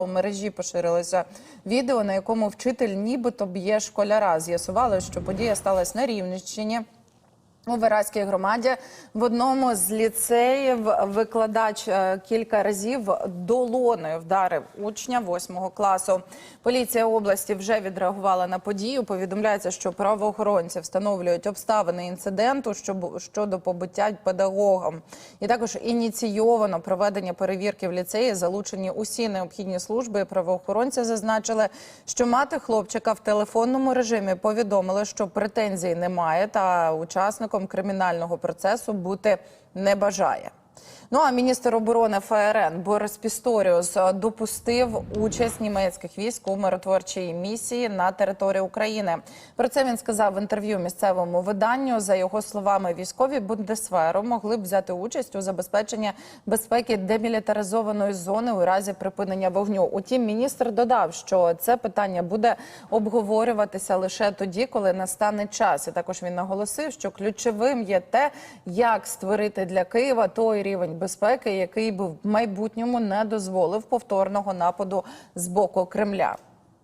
У мережі поширилося відео, на якому вчитель нібито б'є школяра. З'ясували, що подія сталася на Рівненщині. У Виразькій громаді в одному з ліцеїв викладач е, кілька разів долоною вдарив учня восьмого класу. Поліція області вже відреагувала на подію. Повідомляється, що правоохоронці встановлюють обставини інциденту щодо побиття педагогом. І також ініційовано проведення перевірки в ліцеї. Залучені усі необхідні служби. Правоохоронці зазначили, що мати хлопчика в телефонному режимі повідомили, що претензій немає, та учасником кримінального процесу бути не бажає. Ну а міністр оборони ФРН Борис Пісторіус е, допустив участь німецьких військ у миротворчій місії на території України. Про це він сказав в інтерв'ю місцевому виданню. За його словами, військові Бундесверу могли б взяти участь у забезпеченні безпеки демілітаризованої зони у разі припинення вогню. Утім, міністр додав, що це питання буде обговорюватися лише тоді, коли настане час. І також він наголосив, що ключовим є те, як створити для Києва той рівень безпеки, який би в майбутньому не дозволив повторного нападу з боку Кремля.